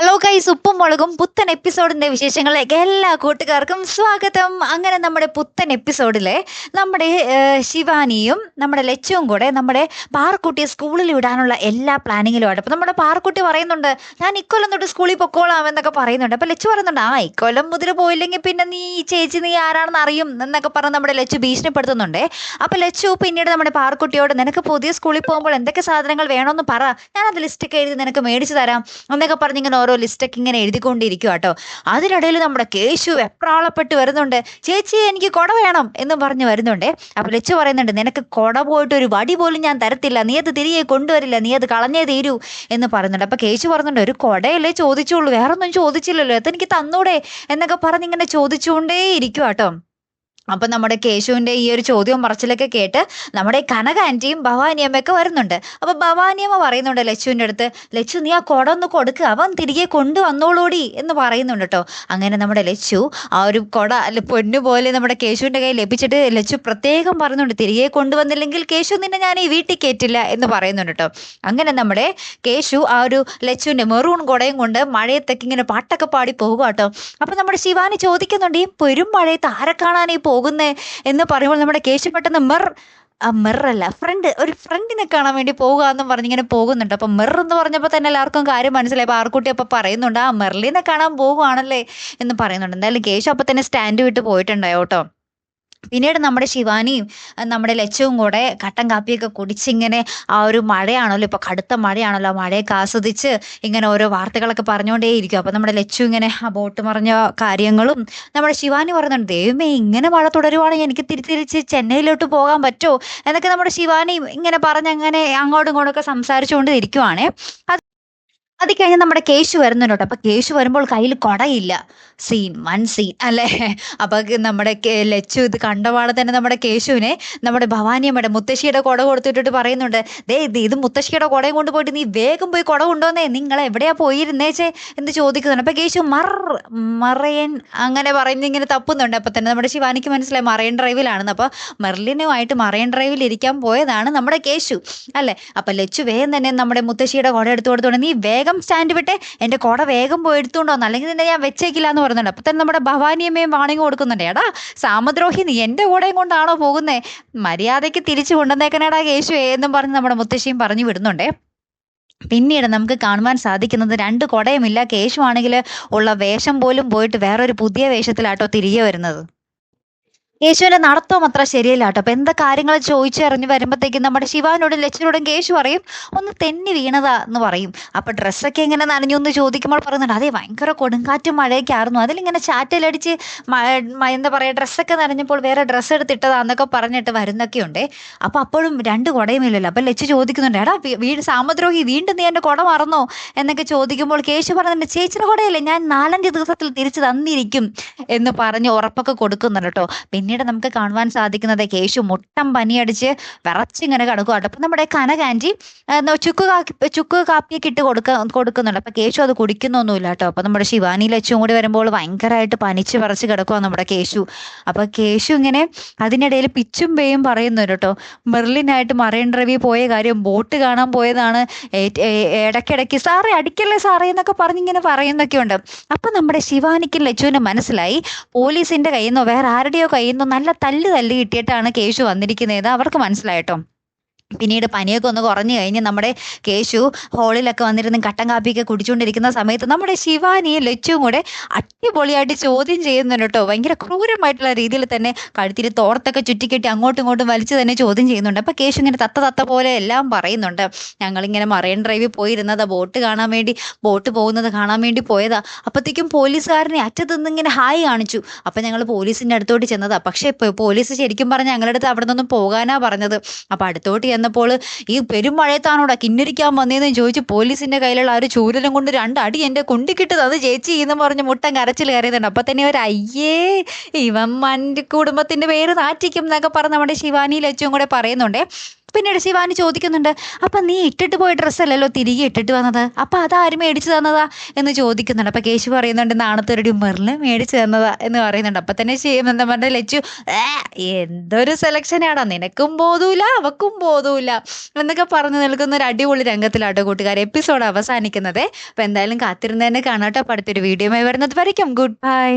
Hello കൈസ് ഉപ്പും മുളകും പുത്തൻ എപ്പിസോഡിന്റെ വിശേഷങ്ങളിലേക്ക് എല്ലാ കൂട്ടുകാർക്കും സ്വാഗതം. അങ്ങനെ നമ്മുടെ പുത്തൻ എപ്പിസോഡിലെ നമ്മുടെ ശിവാനിയും നമ്മുടെ ലച്ചുവും കൂടെ നമ്മുടെ പാറക്കുട്ടിയെ സ്കൂളിൽ വിടാനുള്ള എല്ലാ പ്ലാനിങ്ങിലുമാണ് അപ്പോൾ നമ്മുടെ പാർക്കുട്ടി പറയുന്നുണ്ട് ഞാൻ ഇക്കൊല്ലം തൊട്ട് സ്കൂളിൽ പൊക്കോളാം എന്നൊക്കെ പറയുന്നുണ്ട്. അപ്പോൾ ലച്ചു പറയുന്നുണ്ട് ആ ഇക്കൊല്ലം മുതിര പോയില്ലെങ്കിൽ പിന്നെ നീ ചേച്ചി നീ ആരാണെന്ന് അറിയും എന്നൊക്കെ പറഞ്ഞ് നമ്മുടെ ലച്ചു ഭീഷണിപ്പെടുത്തുന്നുണ്ട്. അപ്പോൾ ലച്ചു പിന്നീട് നമ്മുടെ പാർക്കുട്ടിയോട് നിനക്ക് പുതിയ സ്കൂളിൽ പോകുമ്പോൾ എന്തൊക്കെ സാധനങ്ങൾ വേണമെന്ന് പറ. ഞാനത് ലിസ്റ്റൊക്കെ എഴുതി നിനക്ക് മേടിച്ചു തരാം എന്നൊക്കെ പറഞ്ഞ് ഇങ്ങനെ ഓരോ ലിസ്റ്റൊക്കെ ഇങ്ങനെ എഴുതിക്കൊണ്ടിരിക്കുക കേട്ടോ അതിനിടയിൽ നമ്മുടെ കേശു എപ്രാളപ്പെട്ട് വരുന്നുണ്ട്. ചേച്ചി എനിക്ക് കുട വേണം എന്ന് പറഞ്ഞ് വരുന്നുണ്ടേ. അപ്പോൾ ലച്ചു പറയുന്നുണ്ട് നിനക്ക് കുട പോയിട്ട് ഒരു വടി പോലും ഞാൻ തരത്തില്ല. നീ അത് തിരികെ കൊണ്ടുവരില്ല. നീ അത് കളഞ്ഞേ തീരൂ. എന്ന് പറയുന്നുണ്ട് അപ്പോൾ കേശു പറയുന്നുണ്ട് ഒരു കുടയല്ലേ ചോദിച്ചുള്ളൂ. വേറെ ഒന്നും ചോദിച്ചില്ലല്ലോ അതെനിക്ക് തന്നൂടെ? എന്നൊക്കെ പറഞ്ഞ് ഇങ്ങനെ ചോദിച്ചുകൊണ്ടേ ഇരിക്കുക കേട്ടോ അപ്പം നമ്മുടെ കേശുവിന്റെ ഈ ഒരു ചോദ്യവും പറച്ചിലൊക്കെ കേട്ട് നമ്മുടെ കനക ആന്റിയും ഭവാനിയമ്മയൊക്കെ വരുന്നുണ്ട്. അപ്പോൾ ഭവാനിയമ്മ പറയുന്നുണ്ട് ലച്ചുവിന്റെ അടുത്ത് ലച്ചു നീ ആ കുട ഒന്ന് കൊടുക്കുക അവൻ തിരികെ കൊണ്ടുവന്നോളൂടി എന്ന് പറയുന്നുണ്ട് കേട്ടോ അങ്ങനെ നമ്മുടെ ലച്ചു ആ ഒരു കുട അല്ല പൊന്നുപോലെ നമ്മുടെ കേശുവിന്റെ കയ്യിൽ ലഭിച്ചിട്ട് ലച്ചു പ്രത്യേകം പറയുന്നുണ്ട് തിരികെ കൊണ്ടുവന്നില്ലെങ്കിൽ കേശു നിന്നെ ഞാൻ ഈ വീട്ടിൽ കയറ്റില്ല എന്ന് പറയുന്നുണ്ട് കേട്ടോ അങ്ങനെ നമ്മുടെ കേശു ആ ഒരു ലച്ചുവിന്റെ മെറൂൺ കുടയും കൊണ്ട് മഴയത്തൊക്കെ ഇങ്ങനെ പാട്ടൊക്കെ പാടി പോകുക കേട്ടോ അപ്പോൾ നമ്മുടെ ശിവാനി ചോദിക്കുന്നുണ്ട് ഈ പെരും മഴയത്ത് ആരെ കാണാനേ ഈ പോകുന്നേ എന്ന് പറയുമ്പോൾ നമ്മുടെ കേശു പെട്ടെന്ന് മെർ മെറല്ല ഫ്രണ്ട് ഒരു ഫ്രണ്ടിനെ കാണാൻ വേണ്ടി പോകുക എന്നും പറഞ്ഞിങ്ങനെ പോകുന്നുണ്ട്. അപ്പം മെർ എന്ന് പറഞ്ഞപ്പോൾ തന്നെ എല്ലാവർക്കും കാര്യം മനസ്സിലായി. അപ്പോൾ ആർക്കുട്ടി അപ്പോൾ പറയുന്നുണ്ട് ആ മെർലിനെ കാണാൻ പോകുവാണല്ലേ എന്ന് പറയുന്നുണ്ട്. എന്തായാലും കേശു അപ്പോൾ തന്നെ സ്റ്റാൻഡ് വിട്ട് പോയിട്ടുണ്ടായോ കേട്ടോ. പിന്നീട് നമ്മുടെ ശിവാനിയും നമ്മുടെ ലച്ചവും കൂടെ കട്ടൻ കാപ്പിയൊക്കെ കുടിച്ചിങ്ങനെ ആ ഒരു മഴയാണല്ലോ ഇപ്പോൾ കടുത്ത മഴയാണല്ലോ മഴയൊക്കെ ആസ്വദിച്ച് ഇങ്ങനെ ഓരോ വാർത്തകളൊക്കെ പറഞ്ഞുകൊണ്ടേയിരിക്കും. അപ്പോൾ നമ്മുടെ ലച്ചു ഇങ്ങനെ ആ ബോട്ട് മറിഞ്ഞ കാര്യങ്ങളും നമ്മുടെ ശിവാനി പറയുന്നുണ്ട് ദൈവമേ ഇങ്ങനെ മഴ തുടരുവാണെങ്കിൽ എനിക്ക് തിരി തിരിച്ച് ചെന്നൈയിലോട്ട് പോകാൻ പറ്റുമോ എന്നൊക്കെ നമ്മുടെ ശിവാനി ഇങ്ങനെ പറഞ്ഞ് അങ്ങനെ അങ്ങോട്ടും ഇങ്ങോട്ടൊക്കെ സംസാരിച്ചുകൊണ്ട് ഇരിക്കുവാണേ അത് കഴിഞ്ഞ് നമ്മുടെ കേശു വരുന്നുണ്ട്. അപ്പൊ കേശു വരുമ്പോൾ കയ്യിൽ കൊടയില്ല. സീൻ വൺ സീൻ അല്ലേ? അപ്പൊ നമ്മുടെ ലച്ചു ഇത് കണ്ടപാടെ തന്നെ നമ്മുടെ കേശുവിനെ നമ്മുടെ ഭവാനിയമ്മയുടെ മുത്തശ്ശിയുടെ കുട കൊടുത്തിട്ടിട്ട് പറയുന്നുണ്ട്. ദേ ഇത് ഇത് മുത്തശ്ശിയുടെ കുടയും കൊണ്ട് പോയിട്ട് നീ വേഗം പോയി കുട കൊണ്ടുവന്നേ. നിങ്ങൾ എവിടെയാ പോയിരുന്നേച്ചേ എന്ന് ചോദിക്കുന്നുണ്ട്. അപ്പൊ കേശു മർ മറയൻ അങ്ങനെ പറഞ്ഞ് ഇങ്ങനെ തപ്പുന്നുണ്ട്. അപ്പൊ തന്നെ നമ്മുടെ ശിവാനിക്ക് മനസ്സിലായി മറയൻ ഡ്രൈവിലാണെന്ന്. അപ്പൊ മെർലിനുമായിട്ട് മറയൻ ഡ്രൈവിൽ ഇരിക്കാൻ പോയതാണ് നമ്മുടെ കേശു അല്ലേ? അപ്പൊ ലച്ചു വേഗം തന്നെ നമ്മുടെ മുത്തശ്ശിയുടെ കുട എടുത്തു കൊടുത്തോണ്ട് നീ വേഗം സ്റ്റാൻഡ് വിട്ടെ. എന്റെ കുട വേഗം പോയി എടുത്തുകൊണ്ടോന്ന് അല്ലെങ്കിൽ നിന്നെ ഞാൻ വെച്ചേക്കില്ല എന്ന് പറയുന്നുണ്ട്. അപ്പം തന്നെ നമ്മുടെ ഭവാനിയമ്മയും വാണിംഗ് കൊടുക്കുന്നുണ്ട്. എടാ സാമദ്രോഹി നീ എന്റെ കൂടെയും കൊണ്ടാണോ പോകുന്നേ? മര്യാദയ്ക്ക് തിരിച്ചു കൊണ്ടുവന്നേക്കണേടാ കേശു എന്നും പറഞ്ഞ് നമ്മുടെ മുത്തശ്ശിയും പറഞ്ഞു വിടുന്നുണ്ടേ. പിന്നീട് നമുക്ക് കാണുവാൻ സാധിക്കുന്നത് രണ്ട് കുടയുമില്ല. കേശുവാണെങ്കിൽ ഉള്ള വേഷം പോലും പോയിട്ട് വേറൊരു പുതിയ വേഷത്തിലാട്ടോ തിരികെ വരുന്നത്. യേശുവിന്റെ നടത്തവും അത്ര ശരിയല്ല കേട്ടോ. അപ്പൊ എന്താ കാര്യങ്ങൾ ചോദിച്ചറിഞ്ഞ് വരുമ്പോഴത്തേക്കും നമ്മുടെ ശിവാനോടും ലക്ഷനോടും കേശു പറയും ഒന്ന് തെന്നി വീണതാ എന്ന് പറയും. അപ്പൊ ഡ്രസ്സൊക്കെ എങ്ങനെ നനഞ്ഞു എന്ന് ചോദിക്കുമ്പോൾ പറയുന്നുണ്ട് അതെ ഭയങ്കര കൊടുങ്കാറ്റും മഴയൊക്കെ ആയിരുന്നു അതിലിങ്ങനെ ചാറ്റലടിച്ച് എന്താ പറയാ ഡ്രസ്സൊക്കെ നനഞ്ഞപ്പോൾ വേറെ ഡ്രസ്സ് എടുത്തിട്ടതാന്നൊക്കെ പറഞ്ഞിട്ട് വരുന്നൊക്കെ ഉണ്ട് അപ്പൊ അപ്പോഴും രണ്ട് കുടയും ഇല്ലല്ലോ. അപ്പൊ ലച്ച് ചോദിക്കുന്നുണ്ട് എടാ വീട് സാമദ്രോഹി വീണ്ടും നീ എന്റെ കുട മറന്നോ? എന്നൊക്കെ ചോദിക്കുമ്പോൾ കേശു പറയുന്നുണ്ട് ചേച്ചിയുടെ കുടയല്ലേ ഞാൻ നാലഞ്ച് ദിവസത്തിൽ തിരിച്ചു തന്നിരിക്കും എന്ന് പറഞ്ഞ് ഉറപ്പൊക്കെ കൊടുക്കുന്നുണ്ട് കേട്ടോ. പിന്നീട് നമുക്ക് കാണുവാൻ സാധിക്കുന്നത് കേശു മുട്ടം പനിയടിച്ച് വിറച്ചിങ്ങനെ കിടക്കുകയാണ് അപ്പം നമ്മുടെ കനകാന്റി ചുക്ക് കാപ്പി ചുക്ക് കാപ്പിയൊക്കെ ഇട്ട് കൊടുക്ക കൊടുക്കുന്നുണ്ട്. അപ്പം കേശു അത് കുടിക്കുന്നൊന്നുമില്ല കേട്ടോ. അപ്പം നമ്മുടെ ശിവാനി ലച്ചും കൂടി വരുമ്പോൾ ഭയങ്കരമായിട്ട് പനിച്ച് വിറച്ച് കിടക്കുവാണ് നമ്മുടെ കേശു. അപ്പം കേശു ഇങ്ങനെ അതിനിടയിൽ പിച്ചും പേയും പറയുന്നുണ്ട് കേട്ടോ. ബെർലിനായിട്ട് മറൈൻ ഡ്രൈവിൽ പോയ കാര്യം ബോട്ട് കാണാൻ പോയതാണ്. ഇടയ്ക്കിടയ്ക്ക് സാറേ അടിക്കല്ലേ സാറേ എന്നൊക്കെ പറഞ്ഞിങ്ങനെ പറയുന്നൊക്കെ ഉണ്ട് അപ്പം നമ്മുടെ ശിവാനിക്കും ലച്ചുവിനും മനസ്സിലായി പോലീസിന്റെ കയ്യിൽ നിന്നോ വേറെ ആരുടെയോ കയ്യിൽ നിന്നോ നല്ല തല്ല് തല്ല് കിട്ടിയിട്ടാണ് കേശു വന്നിരിക്കുന്നത്. അവർക്ക് മനസ്സിലായിട്ടോ പിന്നീട് പനിയൊക്കെ ഒന്ന് കുറഞ്ഞു കഴിഞ്ഞ് നമ്മുടെ കേശു ഹോളിലൊക്കെ വന്നിരുന്ന് കട്ടൻ കാപ്പിയൊക്കെ കുടിച്ചുകൊണ്ടിരിക്കുന്ന സമയത്ത് നമ്മുടെ ശിവാനിയെ ലച്ചുവും കൂടെ അടിപൊളിയായിട്ട് ചോദ്യം ചെയ്യുന്നുണ്ട് കേട്ടോ. ഭയങ്കര ക്രൂരമായിട്ടുള്ള രീതിയിൽ തന്നെ കഴുത്തിൽ തോർത്തൊക്കെ ചുറ്റിക്കെട്ടി അങ്ങോട്ടും ഇങ്ങോട്ടും വലിച്ചു തന്നെ ചോദ്യം ചെയ്യുന്നുണ്ട്. അപ്പോൾ കേശു ഇങ്ങനെ തത്ത തത്ത പോലെ എല്ലാം പറയുന്നുണ്ട്. ഞങ്ങളിങ്ങനെ മറൈൻ ഡ്രൈവിൽ പോയിരുന്നതാ ബോട്ട് കാണാൻ വേണ്ടി ബോട്ട് പോകുന്നത് കാണാൻ വേണ്ടി പോയതാ. അപ്പോഴത്തേക്കും പോലീസുകാരനെ അറ്റത്ത് നിന്നിങ്ങനെ ഹായ് കാണിച്ചു. അപ്പം ഞങ്ങൾ പോലീസിന്റെ അടുത്തോട്ട് ചെന്നതാ. പക്ഷേ പോലീസ് ശരിക്കും പറഞ്ഞാൽ ഞങ്ങളുടെ അടുത്ത് അവിടെ നിന്നൊന്നും പോകാനാണ് പറഞ്ഞത്. അപ്പം അടുത്തോട്ട് ചെന്നപ്പോൾ ഈ പെരുമഴയത്താണോടാ കിന്നരിക്കാൻ വന്നതെന്ന് ചോദിച്ച് പോലീസിന്റെ കയ്യിലുള്ള ആ ഒരു ചൂരലും കൊണ്ട് രണ്ടടി എന്റെ കുണ്ടിക്കിട്ട് അത് ചേച്ചി എന്ന് പറഞ്ഞ് മുട്ടൻ കരച്ചിൽ കയറിയതുണ്ട് അപ്പം തന്നെ ഒരു അയ്യേ ഇവൻ മന്റെ കുടുംബത്തിന്റെ പേര് നാറ്റിക്കും എന്നൊക്കെ പറഞ്ഞ് നമ്മുടെ ശിവാനി ലച്ചും കൂടെ പറയുന്നുണ്ടേ. പിന്നീട് ശിവാനി ചോദിക്കുന്നുണ്ട് അപ്പം നീ ഇട്ടിട്ട് പോയ ഡ്രസ്സല്ലല്ലോ തിരികെ ഇട്ടിട്ട് വന്നത്? അപ്പം അതാരും മേടിച്ചു തന്നതാ? എന്ന് ചോദിക്കുന്നുണ്ട്. അപ്പം കേശു പറയുന്നുണ്ട് നാണത്തൊരു മെറിന് മേടിച്ചു തന്നതാ എന്ന് പറയുന്നുണ്ട്. അപ്പം തന്നെ എന്താ പറഞ്ഞ ലച്ചു എന്തൊരു സെലക്ഷനാടാ നിനക്കും ബോധൂല അവക്കും ബോധൂല എന്നൊക്കെ പറഞ്ഞു നിൽക്കുന്ന ഒരു അടിപൊളി രംഗത്തിലാട്ടോ കൂട്ടുകാർ എപ്പിസോഡ് അവസാനിക്കുന്നത്. അപ്പം എന്തായാലും കാത്തിരുന്ന് തന്നെ കാണാട്ടോ. അടുത്തൊരു വീഡിയോയുമായി വരുന്നത് വരയ്ക്കും. Good bye